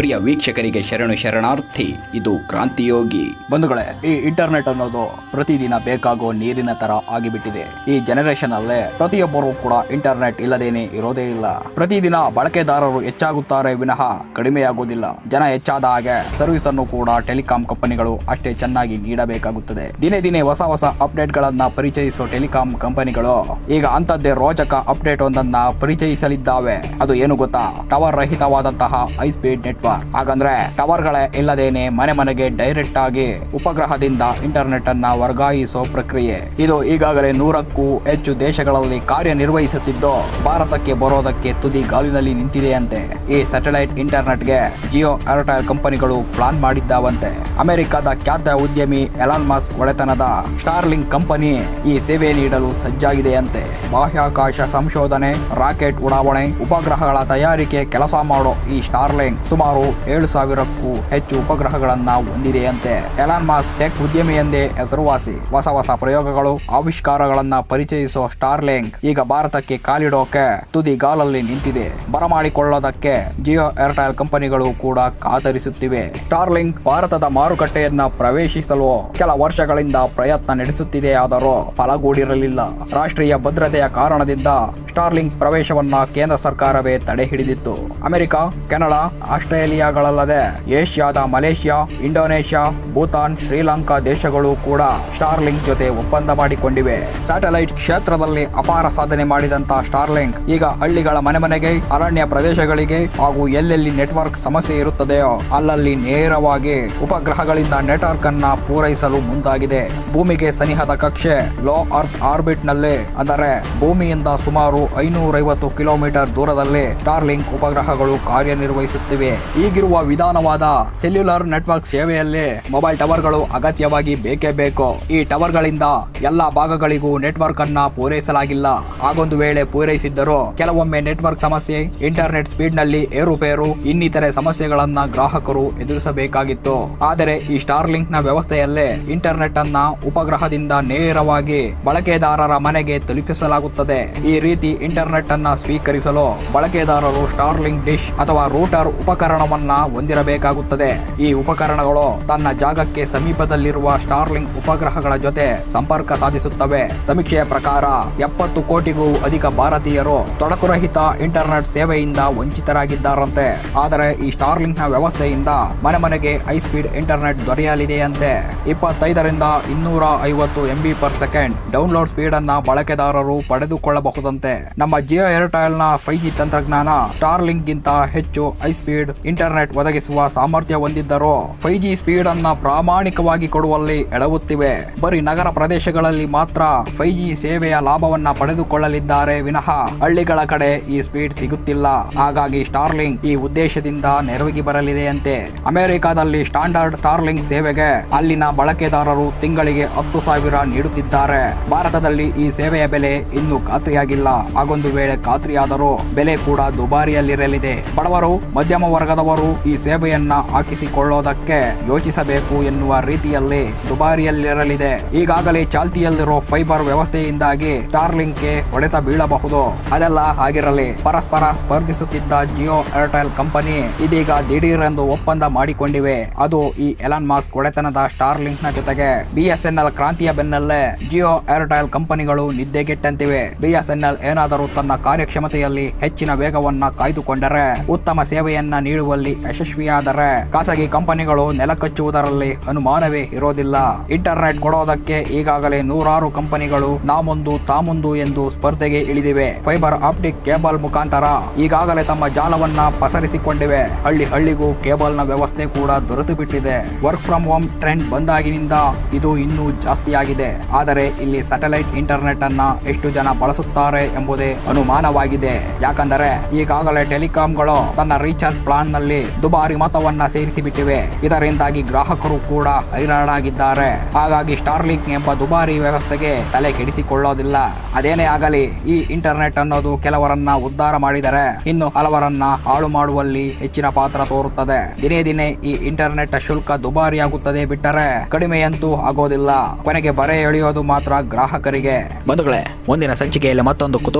ಪ್ರಿಯ ವೀಕ್ಷಕರಿಗೆ ಶರಣು ಶರಣಾರ್ಥಿ, ಇದು ಕ್ರಾಂತಿಯೋಗಿ. ಬಂಧುಗಳೇ, ಈ ಇಂಟರ್ನೆಟ್ ಅನ್ನೋದು ಪ್ರತಿದಿನ ಬೇಕಾಗೋ ನೀರಿನ ತರ ಆಗಿಬಿಟ್ಟಿದೆ. ಈ ಜನರೇಷನ್ ಅಲ್ಲೇ ಪ್ರತಿಯೊಬ್ಬರು ಕೂಡ ಇಂಟರ್ನೆಟ್ ಇಲ್ಲದೇನೆ ಇರೋದೇ ಇಲ್ಲ. ಪ್ರತಿದಿನ ಬಳಕೆದಾರರು ಹೆಚ್ಚಾಗುತ್ತಾರೆ ವಿನಃ ಕಡಿಮೆಯಾಗುವುದಿಲ್ಲ. ಜನ ಹೆಚ್ಚಾದ ಹಾಗೆ ಸರ್ವಿಸ್ ಅನ್ನು ಕೂಡ ಟೆಲಿಕಾಂ ಕಂಪನಿಗಳು ಅಷ್ಟೇ ಚೆನ್ನಾಗಿ ನೀಡಬೇಕಾಗುತ್ತದೆ. ದಿನೇ ದಿನೇ ಹೊಸ ಹೊಸ ಅಪ್ಡೇಟ್ ಗಳನ್ನ ಪರಿಚಯಿಸೋ ಟೆಲಿಕಾಂ ಕಂಪನಿಗಳು ಈಗ ಅಂತದ್ದೇ ರೋಚಕ ಅಪ್ಡೇಟ್ ಒಂದನ್ನ ಪರಿಚಯಿಸಲಿದ್ದಾವೆ. ಅದು ಏನು ಗೊತ್ತಾ? ಟವರ್ ರಹಿತವಾದಂತಹ ಹೈ ಸ್ಪೀಡ್ ನೆಟ್ವರ್ಕ್ ಹಾಗಂದ್ರೆ ಟವರ್ ಗಳೇ ಇಲ್ಲದೇನೆ ಮನೆ ಮನೆಗೆ ಡೈರೆಕ್ಟ್ ಆಗಿ ಉಪಗ್ರಹದಿಂದ ಇಂಟರ್ನೆಟ್ ಅನ್ನ ವರ್ಗಾಯಿಸೋ ಪ್ರಕ್ರಿಯೆ. ಇದು ಈಗಾಗಲೇ ನೂರಕ್ಕೂ ಹೆಚ್ಚು ದೇಶಗಳಲ್ಲಿ ಕಾರ್ಯನಿರ್ವಹಿಸುತ್ತಿದ್ದು, ಭಾರತಕ್ಕೆ ಬರೋದಕ್ಕೆ ತುದಿ ಗಾಲಿನಲ್ಲಿ ನಿಂತಿದೆಯಂತೆ. ಈ ಸ್ಯಾಟಲೈಟ್ ಇಂಟರ್ನೆಟ್ಗೆ ಜಿಯೋ ಏರ್ಟೆಲ್ ಕಂಪನಿಗಳು ಪ್ಲಾನ್ ಮಾಡಿದ್ದಾವಂತೆ. ಅಮೆರಿಕದ ಖ್ಯಾತ ಉದ್ಯಮಿ ಎಲಾನ್ ಮಾಸ್ಕ್ ಒಡೆತನದ ಸ್ಟಾರ್ಲಿಂಗ್ ಕಂಪನಿ ಈ ಸೇವೆ ನೀಡಲು ಸಜ್ಜಾಗಿದೆಯಂತೆ. ಬಾಹ್ಯಾಕಾಶ ಸಂಶೋಧನೆ, ರಾಕೆಟ್ ಉಡಾವಣೆ, ಉಪಗ್ರಹಗಳ ತಯಾರಿಕೆ, ಕೆಲಸ ಮಾಡೋ ಈ ಸ್ಟಾರ್ಲಿಂಗ್ ಸುಮಾರು ಏಳು ಸಾವಿರಕ್ಕೂ ಹೆಚ್ಚು ಉಪಗ್ರಹಗಳನ್ನು ಹೊಂದಿದೆಯಂತೆ. ಎಲಾನ್ ಮಾಸ್ ಟೆಕ್ ಉದ್ಯಮಿ ಎಂದೇ ಹೆಸರುವಾಸಿ. ಹೊಸ ಹೊಸ ಪ್ರಯೋಗಗಳು, ಆವಿಷ್ಕಾರಗಳನ್ನ ಪರಿಚಯಿಸೋ ಸ್ಟಾರ್ಲಿಂಕ್ ಈಗ ಭಾರತಕ್ಕೆ ಕಾಲಿಡೋಕೆ ತುದಿಗಾಲಲ್ಲಿ ನಿಂತಿದೆ. ಬರಮಾಡಿಕೊಳ್ಳೋದಕ್ಕೆ ಜಿಯೋ ಏರ್ಟೆಲ್ ಕಂಪನಿಗಳು ಕೂಡ ಕಾತರಿಸುತ್ತಿವೆ. ಸ್ಟಾರ್ಲಿಂಕ್ ಭಾರತದ ಮಾರುಕಟ್ಟೆಯನ್ನ ಪ್ರವೇಶಿಸಲು ಕೆಲ ವರ್ಷಗಳಿಂದ ಪ್ರಯತ್ನ ನಡೆಸುತ್ತಿದೆ ಆದರೂ ಫಲಗೂಡಿರಲಿಲ್ಲ. ರಾಷ್ಟ್ರೀಯ ಭದ್ರತೆಯ ಕಾರಣದಿಂದ ಸ್ಟಾರ್ಲಿಂಕ್ ಪ್ರವೇಶವನ್ನ ಕೇಂದ್ರ ಸರ್ಕಾರವೇ ತಡೆ ಹಿಡಿದಿತ್ತು. ಅಮೆರಿಕ, ಕೆನಡಾ, ಆಸ್ಟ್ರೇಲಿಯಾಗಳಲ್ಲದೆ ಏಷ್ಯಾದ ಮಲೇಷ್ಯಾ, ಇಂಡೋನೇಷ್ಯಾ, ಭೂತಾನ್, ಶ್ರೀಲಂಕಾ ದೇಶಗಳು ಕೂಡ ಸ್ಟಾರ್ಲಿಂಕ್ ಜೊತೆ ಒಪ್ಪಂದ ಮಾಡಿಕೊಂಡಿವೆ. ಸ್ಯಾಟಲೈಟ್ ಕ್ಷೇತ್ರದಲ್ಲಿ ಅಪಾರ ಸಾಧನೆ ಮಾಡಿದಂತ ಸ್ಟಾರ್ಲಿಂಕ್ ಈಗ ಹಳ್ಳಿಗಳ ಮನೆ ಮನೆಗೆ ಅರಣ್ಯ ಪ್ರದೇಶಗಳಿಗೆ ಹಾಗೂ ಎಲ್ಲೆಲ್ಲಿ ನೆಟ್ವರ್ಕ್ ಸಮಸ್ಯೆ ಇರುತ್ತದೆಯೋ ಅಲ್ಲಲ್ಲಿ ನೇರವಾಗಿ ಉಪಗ್ರಹಗಳಿಂದ ನೆಟ್ವರ್ಕ್ ಅನ್ನ ಪೂರೈಸಲು ಮುಂದಾಗಿದೆ. ಭೂಮಿಗೆ ಸನಿಹದ ಕಕ್ಷೆ ಲೋ ಅರ್ಥ್ ಆರ್ಬಿಟ್ನಲ್ಲಿ, ಅಂದರೆ ಭೂಮಿಯಿಂದ ಸುಮಾರು ಐನೂರೈವತ್ತು ಕಿಲೋಮೀಟರ್ ದೂರದಲ್ಲಿ ಸ್ಟಾರ್ಲಿಂಕ್ ಉಪಗ್ರಹಗಳು ಕಾರ್ಯನಿರ್ವಹಿಸುತ್ತಿವೆ. ಈಗಿರುವ ವಿಧಾನವಾದ ಸೆಲ್ಯುಲರ್ ನೆಟ್ವರ್ಕ್ ಸೇವೆಯಲ್ಲೇ ಮೊಬೈಲ್ ಟವರ್ಗಳು ಅಗತ್ಯವಾಗಿ ಬೇಕೇ ಬೇಕು. ಈ ಟವರ್ಗಳಿಂದ ಎಲ್ಲಾ ಭಾಗಗಳಿಗೂ ನೆಟ್ವರ್ಕ್ ಅನ್ನ ಪೂರೈಸಲಾಗಿಲ್ಲ. ಹಾಗೊಂದು ವೇಳೆ ಪೂರೈಸಿದ್ದರೂ ಕೆಲವೊಮ್ಮೆ ನೆಟ್ವರ್ಕ್ ಸಮಸ್ಯೆ, ಇಂಟರ್ನೆಟ್ ಸ್ಪೀಡ್ನಲ್ಲಿ ಏರುಪೇರು, ಇನ್ನಿತರೆ ಸಮಸ್ಯೆಗಳನ್ನ ಗ್ರಾಹಕರು ಎದುರಿಸಬೇಕಾಗಿತ್ತು. ಆದರೆ ಈ ಸ್ಟಾರ್ಲಿಂಕ್ನ ವ್ಯವಸ್ಥೆಯಲ್ಲೇ ಇಂಟರ್ನೆಟ್ ಅನ್ನ ಉಪಗ್ರಹದಿಂದ ನೇರವಾಗಿ ಬಳಕೆದಾರರ ಮನೆಗೆ ತಲುಪಿಸಲಾಗುತ್ತದೆ. ಈ ರೀತಿ ಇಂಟರ್ನೆಟ್ ಅನ್ನ ಸ್ವೀಕರಿಸಲು ಬಳಕೆದಾರರು ಸ್ಟಾರ್ಲಿಂಗ್ ಡಿಶ್ ಅಥವಾ ರೂಟರ್ ಉಪಕರಣವನ್ನ ಹೊಂದಿರಬೇಕಾಗುತ್ತದೆ. ಈ ಉಪಕರಣಗಳು ತನ್ನ ಜಾಗಕ್ಕೆ ಸಮೀಪದಲ್ಲಿರುವ ಸ್ಟಾರ್ಲಿಂಗ್ ಉಪಗ್ರಹಗಳ ಜೊತೆ ಸಂಪರ್ಕ ಸಾಧಿಸುತ್ತವೆ. ಸಮೀಕ್ಷೆಯ ಪ್ರಕಾರ, ಎಪ್ಪತ್ತು ಕೋಟಿಗೂ ಅಧಿಕ ಭಾರತೀಯರು ತೊಡಕುರಹಿತ ಇಂಟರ್ನೆಟ್ ಸೇವೆಯಿಂದ ವಂಚಿತರಾಗಿದ್ದಾರಂತೆ. ಆದರೆ ಈ ಸ್ಟಾರ್ಲಿಂಕ್ನ ವ್ಯವಸ್ಥೆಯಿಂದ ಮನೆ ಮನೆಗೆ ಹೈ ಸ್ಪೀಡ್ ಇಂಟರ್ನೆಟ್ ದೊರೆಯಲಿದೆಯಂತೆ. ಇಪ್ಪತ್ತೈದರಿಂದ ಇನ್ನೂರ ಐವತ್ತು MB per second download speed ಅನ್ನ ಬಳಕೆದಾರರು ಪಡೆದುಕೊಳ್ಳಬಹುದಂತೆ. ನಮ್ಮ ಜಿಯೋ ಏರ್ಟೆಲ್ನ ಫೈವ್ ಜಿ ತಂತ್ರಜ್ಞಾನ ಸ್ಟಾರ್ಲಿಂಕ್ ಗಿಂತ ಹೆಚ್ಚು ಹೈ ಸ್ಪೀಡ್ ಇಂಟರ್ನೆಟ್ ಒದಗಿಸುವ ಸಾಮರ್ಥ್ಯ ಹೊಂದಿದ್ದರೂ ಫೈವ್ ಜಿ ಸ್ಪೀಡ್ ಅನ್ನ ಪ್ರಾಮಾಣಿಕವಾಗಿ ಕೊಡುವಲ್ಲಿ ಎಡವುತ್ತಿವೆ ಬರೀ ನಗರ ಪ್ರದೇಶಗಳಲ್ಲಿ ಮಾತ್ರ ಫೈವ್ ಜಿ ಸೇವೆಯ ಲಾಭವನ್ನ ಪಡೆದುಕೊಳ್ಳಲಿದ್ದಾರೆ ವಿನಃ ಹಳ್ಳಿಗಳ ಕಡೆ ಈ ಸ್ಪೀಡ್ ಸಿಗುತ್ತಿಲ್ಲ. ಹಾಗಾಗಿ ಸ್ಟಾರ್ಲಿಂಕ್ ಈ ಉದ್ದೇಶದಿಂದ ನೆರವಿಗೆ ಬರಲಿದೆಯಂತೆ. ಅಮೆರಿಕಾದಲ್ಲಿ ಸ್ಟ್ಯಾಂಡರ್ಡ್ ಸ್ಟಾರ್ಲಿಂಕ್ ಸೇವೆಗೆ ಅಲ್ಲಿನ ಬಳಕೆದಾರರು ತಿಂಗಳಿಗೆ ಹತ್ತು ಸಾವಿರ ನೀಡುತ್ತಿದ್ದಾರೆ. ಭಾರತದಲ್ಲಿ ಈ ಸೇವೆಯ ಬೆಲೆ ಇನ್ನೂ ಖಾತ್ರಿಯಾಗಿಲ್ಲ. ಹಾಗೊಂದು ವೇಳೆ ಖಾತ್ರಿಯಾದರೂ ಬೆಲೆ ಕೂಡ ದುಬಾರಿಯಲ್ಲಿರಲಿದೆ. ಬಡವರು, ಮಧ್ಯಮ ವರ್ಗದವರು ಈ ಸೇವೆಯನ್ನ ಹಾಕಿಸಿಕೊಳ್ಳೋದಕ್ಕೆ ಯೋಚಿಸಬೇಕು ಎನ್ನುವ ರೀತಿಯಲ್ಲಿ ದುಬಾರಿಯಲ್ಲಿರಲಿದೆ. ಈಗಾಗಲೇ ಚಾಲ್ತಿಯಲ್ಲಿರೋ ಫೈಬರ್ ವ್ಯವಸ್ಥೆಯಿಂದಾಗಿ ಸ್ಟಾರ್ಲಿಂಕ್ಗೆ ಹೊಡೆತ ಬೀಳಬಹುದು. ಅದೆಲ್ಲ ಆಗಿರಲಿ ಪರಸ್ಪರ ಸ್ಪರ್ಧಿಸುತ್ತಿದ್ದ ಜಿಯೋ ಏರ್ಟೆಲ್ ಕಂಪನಿ ಇದೀಗ ದಿಢೀರೆಂದು ಒಪ್ಪಂದ ಮಾಡಿಕೊಂಡಿವೆ. ಅದು ಈ ಎಲಾನ್ ಮಾಸ್ಕ್ ಒಡೆತನದ ಸ್ಟಾರ್ಲಿಂಕ್ನ ಜೊತೆಗೆ ಬಿಎಸ್ಎನ್ಎಲ್ ಕ್ರಾಂತಿಯ ಬೆನ್ನಲ್ಲೇ ಜಿಯೋ ಏರ್ಟೆಲ್ ಕಂಪನಿಗಳು ನಿದ್ದೆಗೆಟ್ಟಂತಿವೆ. ಬಿಎಸ್ಎನ್ಎಲ್ ಏನಾದರೂ ತನ್ನ ಕಾರ್ಯಕ್ಷಮತೆಯಲ್ಲಿ ಹೆಚ್ಚಿನ ವೇಗವನ್ನ ಕಾಯ್ದುಕೊಂಡರೆ, ಉತ್ತಮ ಸೇವೆಯನ್ನ ನೀಡುವಲ್ಲಿ ಯಶಸ್ವಿಯಾದರೆ, ಖಾಸಗಿ ಕಂಪನಿಗಳು ನೆಲಕಚ್ಚುವುದರಲ್ಲಿ ಅನುಮಾನವೇ ಇರೋದಿಲ್ಲ. ಇಂಟರ್ನೆಟ್ ಕೊಡೋದಕ್ಕೆ ಈಗಾಗಲೇ ನೂರಾರು ಕಂಪನಿಗಳು ನಾಮೊಂದು, ತಾಮುಂದು ಎಂದು ಸ್ಪರ್ಧೆಗೆ ಇಳಿದಿವೆ. ಫೈಬರ್ ಆಪ್ಟಿಕ್ ಕೇಬಲ್ ಮುಖಾಂತರ ಈಗಾಗಲೇ ತಮ್ಮ ಜಾಲವನ್ನ ಪಸರಿಸಿಕೊಂಡಿವೆ. ಹಳ್ಳಿ ಹಳ್ಳಿಗೂ ಕೇಬಲ್ನ ವ್ಯವಸ್ಥೆ ಕೂಡ ದೊರೆತು ಬಿಟ್ಟಿದೆ ವರ್ಕ್ ಫ್ರಮ್ ಹೋಮ್ ಟ್ರೆಂಡ್ ಬಂದಾಗಿನಿಂದ ಇದು ಇನ್ನೂ ಜಾಸ್ತಿಯಾಗಿದೆ. ಆದರೆ ಇಲ್ಲಿ ಸ್ಯಾಟಲೈಟ್ ಇಂಟರ್ನೆಟ್ ಅನ್ನ ಎಷ್ಟು ಜನ ಬಳಸುತ್ತಾರೆ ಎಂಬುದೇ ಅನುಮಾನವಾಗಿದೆ. ಯಾಕಂದರೆ ಈಗಾಗಲೇ ಟೆಲಿಕಾಂಗಳು ತನ್ನ ರೀಚಾರ್ಜ್ ಪ್ಲಾನ್ನಲ್ಲಿ ದುಬಾರಿ ಮತವನ್ನ ಸೇರಿಸಿಬಿಟ್ಟಿವೆ. ಇದರಿಂದಾಗಿ ಗ್ರಾಹಕರು ಕೂಡ ಹೈರಾಣಾಗಿದ್ದಾರೆ. ಹಾಗಾಗಿ ಸ್ಟಾರ್ಲಿಂಕ್ ಎಂಬ ದುಬಾರಿ ವ್ಯವಸ್ಥೆಗೆ ತಲೆ ಕೆಡಿಸಿಕೊಳ್ಳೋದಿಲ್ಲ. ಅದೇನೇ ಆಗಲಿ, ಈ ಇಂಟರ್ನೆಟ್ ಅನ್ನೋದು ಕೆಲವರನ್ನ ಉದ್ಧಾರ ಮಾಡಿದರೆ ಇನ್ನು ಹಲವರನ್ನ ಹಾಳು ಮಾಡುವಲ್ಲಿ ಹೆಚ್ಚಿನ ಪಾತ್ರ ತೋರುತ್ತದೆ. ದಿನೇ ದಿನೇ ಈ ಇಂಟರ್ನೆಟ್ ಶುಲ್ಕ ದುಬಾರಿಯಾಗುತ್ತದೆ ಬಿಟ್ಟರೆ ಕಡಿಮೆಯಂತೂ ಆಗೋದಿಲ್ಲ. ಕೊನೆಗೆ ಬರೆ ಎಳೆಯೋದು ಮಾತ್ರ ಗ್ರಾಹಕರಿಗೆ. ಬಂಧುಗಳೇ, ಮುಂದಿನ ಸಂಚಿಕೆಯಲ್ಲಿ ಮತ್ತೊಂದು ಕುತೂಹಲ